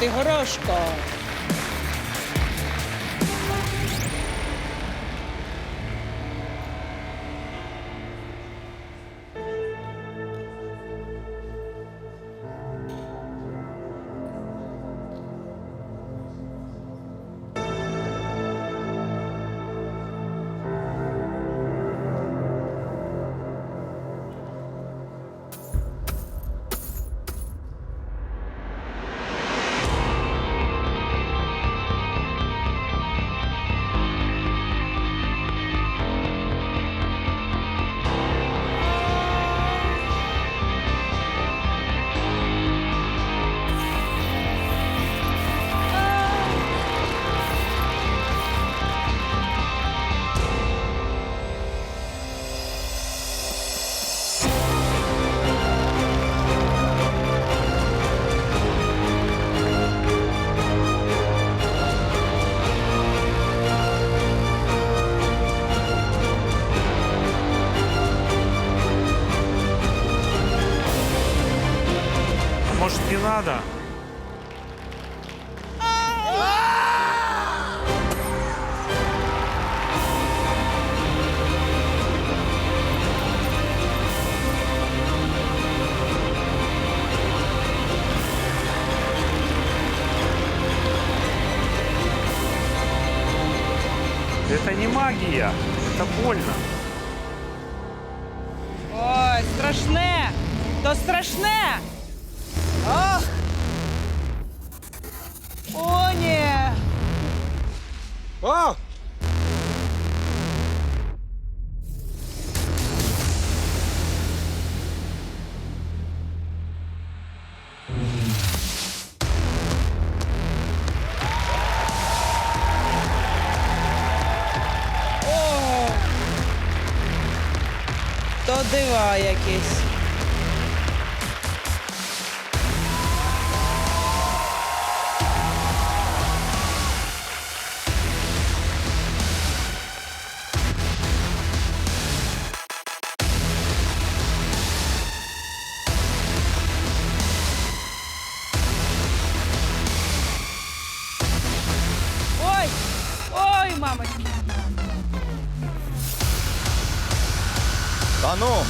ти горошко. Может, не надо? Это не магия, это больно. Ой, страшне! То страшне! Ох! О, ні! О! То дива якісь. Ой, мамочка! Та ну!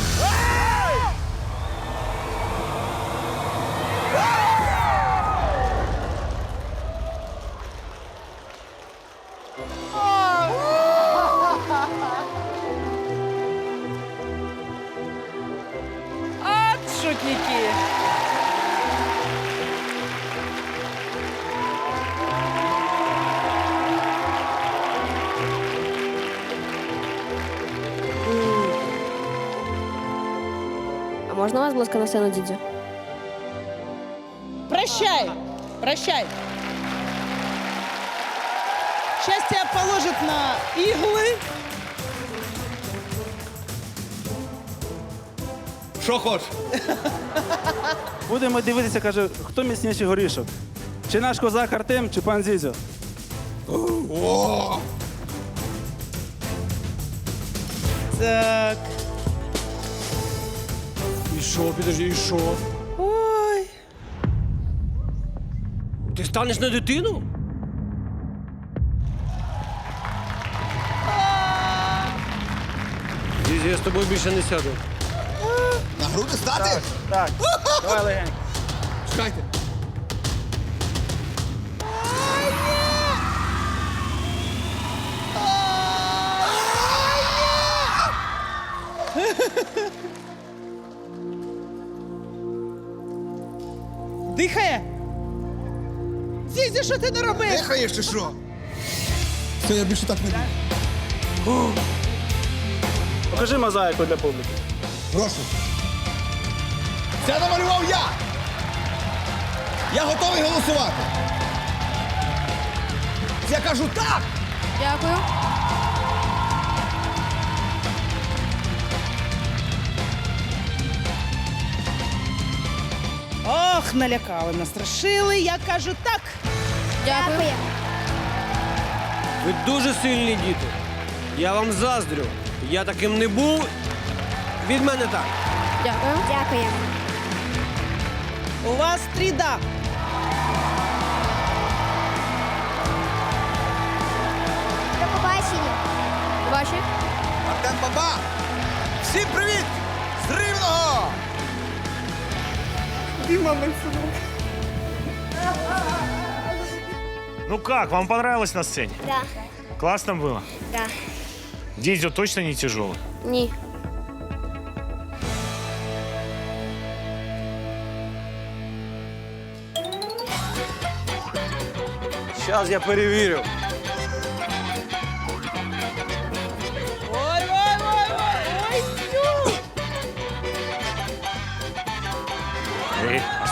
От шутники! Можна вас, будь ласка, на сцену, дідзю? Прощай! Прощай! Счастье положит на иглы. Що хочеш? Будемо дивитися, каже, хто міцніший горішок. Чи наш козак Артем, чи пан Зізьо? О! Так. І що, підожди, і що? Ой. Ти станеш на дитину? Дізі, я з тобою більше не сяду. На груди стати? Так, давай легенько. Чекайте. Дихає. Зізя, що ти не робиш? Дихаєш чи що? Все, я більше так не буду. Покажи мозаїку для публіки. Прошу. Це намалював я! Я готовий голосувати. Я кажу так! Дякую. Налякали, настрашили. Я кажу так. Дякую. Ви дуже сильні діти. Я вам заздрю. Я таким не був. Від мене так. Дякую. Дякую. У вас три да. Ну как, вам понравилось на сцене? Да. Классно было? Да. Дидзю точно не тяжелый? Ні. Зараз я перевірю.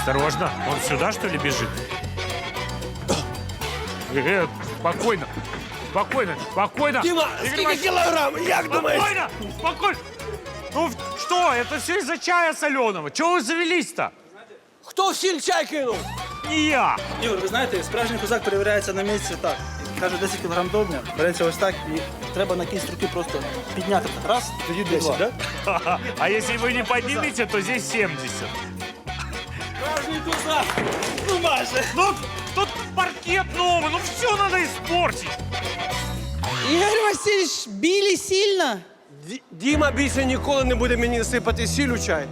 осторожно, он сюда что ли бежит? Э, э, спокойно, спокойно, спокойно. Діма, Игорь скільки Иванович, кілограм? Як думаєш? Спокойно, спокойно. Ну в- что, это все из-за чая соленого. Чего вы завелись-то? Хто в сіль чай кинув? Не я. Ігор, ви знаєте, справжній козак перевіряється на місці так. Каже, 10 кг добня, береться ось так і треба на кінць руки просто підняти. так. Раз, тоді 10, так? Да? А если вы не поднимете, то здесь 70. Справжній туда. Ну Маша. Ну, тут паркет новый, ну все надо испортить. Ігор Васильович, білі сильно. Ді- Діма більше ніколи не буде мені сипати сіль у чай.